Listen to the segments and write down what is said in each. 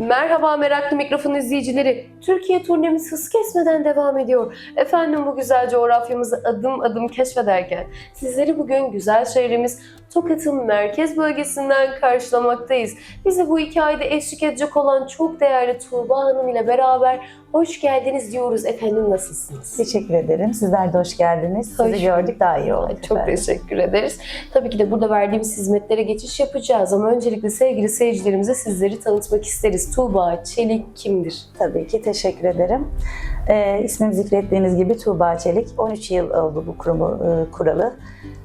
Merhaba meraklı mikrofon izleyicileri. Türkiye turnemiz hız kesmeden devam ediyor. Efendim bu güzel coğrafyamızı adım adım keşfederken sizleri bugün güzel şehrimiz Tokat'ın merkez bölgesinden karşılamaktayız. Bize bu iki ayda eşlik edecek olan çok değerli Tuğba Hanım ile beraber hoş geldiniz diyoruz. Efendim nasılsınız? Teşekkür ederim. Sizler de hoş geldiniz. Hoş Sizi gördük daha iyi olduk. Çok efendim. teşekkür ederiz. Tabii ki de burada verdiğimiz hizmetlere geçiş yapacağız ama öncelikle sevgili seyircilerimize sizleri tanıtmak isteriz. Tuğba Çelik kimdir? Tabii ki teşekkür ederim. Ee, ismim zikrettiğiniz gibi Tuğba Çelik. 13 yıl oldu bu kurumu e, kuralı.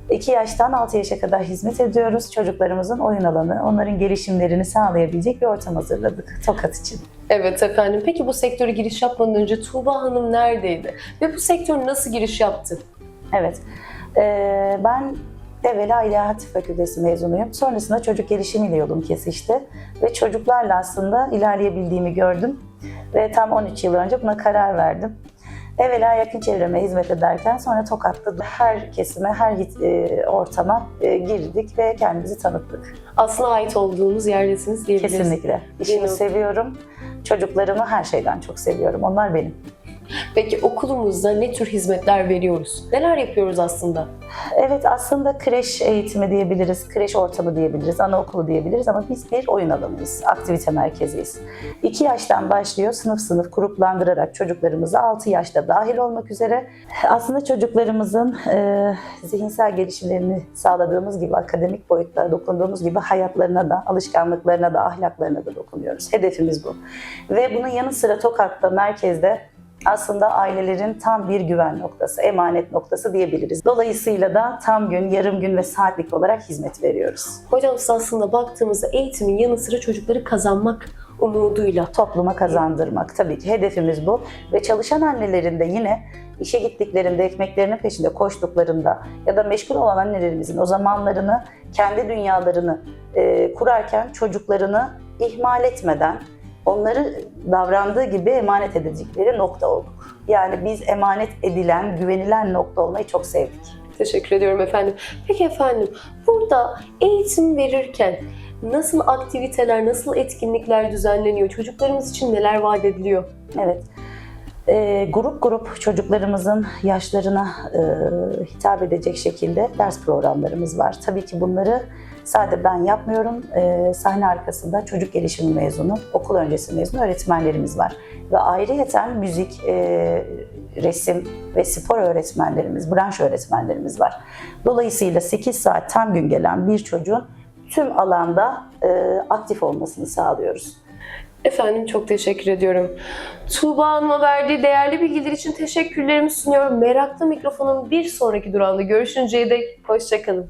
2 yaştan 6 yaşa kadar hizmet ediyoruz. Çocuklarımızın oyun alanı, onların gelişimlerini sağlayabilecek bir ortam hazırladık Tokat için. Evet efendim. Peki bu sektöre giriş yapmadan önce Tuğba Hanım neredeydi? Ve bu sektör nasıl giriş yaptı? Evet. Ee, ben evvela İlahiyat Fakültesi mezunuyum. Sonrasında çocuk gelişimiyle yolum kesişti. Ve çocuklarla aslında ilerleyebildiğimi gördüm. Ve tam 13 yıl önce buna karar verdim. Evvela yakın çevreme hizmet ederken sonra Tokat'ta her kesime, her e, ortama e, girdik ve kendimizi tanıttık. Aslında ait olduğunuz yerdesiniz diyebiliriz. Kesinlikle. İşimi seviyorum. Çocuklarımı her şeyden çok seviyorum. Onlar benim. Peki okulumuzda ne tür hizmetler veriyoruz? Neler yapıyoruz aslında? Evet aslında kreş eğitimi diyebiliriz, kreş ortamı diyebiliriz, anaokulu diyebiliriz ama biz bir oyun alanıyız, aktivite merkeziyiz. 2 yaştan başlıyor sınıf sınıf gruplandırarak çocuklarımızı 6 yaşta dahil olmak üzere aslında çocuklarımızın e, zihinsel gelişimlerini sağladığımız gibi akademik boyutlara dokunduğumuz gibi hayatlarına da, alışkanlıklarına da, ahlaklarına da dokunuyoruz. Hedefimiz bu. Ve bunun yanı sıra Tokat'ta, merkezde aslında ailelerin tam bir güven noktası, emanet noktası diyebiliriz. Dolayısıyla da tam gün, yarım gün ve saatlik olarak hizmet veriyoruz. Hocam siz aslında baktığımızda eğitimin yanı sıra çocukları kazanmak umuduyla. Topluma kazandırmak tabii ki hedefimiz bu. Ve çalışan annelerin de yine işe gittiklerinde, ekmeklerinin peşinde koştuklarında ya da meşgul olan annelerimizin o zamanlarını, kendi dünyalarını e, kurarken çocuklarını ihmal etmeden onları davrandığı gibi emanet edecekleri nokta olduk. Yani biz emanet edilen, güvenilen nokta olmayı çok sevdik. Teşekkür ediyorum efendim. Peki efendim burada eğitim verirken nasıl aktiviteler, nasıl etkinlikler düzenleniyor? Çocuklarımız için neler vaat ediliyor? Evet. Ee, grup grup çocuklarımızın yaşlarına e, hitap edecek şekilde ders programlarımız var. Tabii ki bunları sadece ben yapmıyorum. Ee, sahne arkasında çocuk gelişimi mezunu, okul öncesi mezunu öğretmenlerimiz var. Ve ayrıyeten müzik, e, resim ve spor öğretmenlerimiz, branş öğretmenlerimiz var. Dolayısıyla 8 saat tam gün gelen bir çocuğun tüm alanda e, aktif olmasını sağlıyoruz. Efendim çok teşekkür ediyorum. Tuğba Hanım'a verdiği değerli bilgiler için teşekkürlerimi sunuyorum. Meraklı mikrofonun bir sonraki durağında görüşünceye dek hoşçakalın.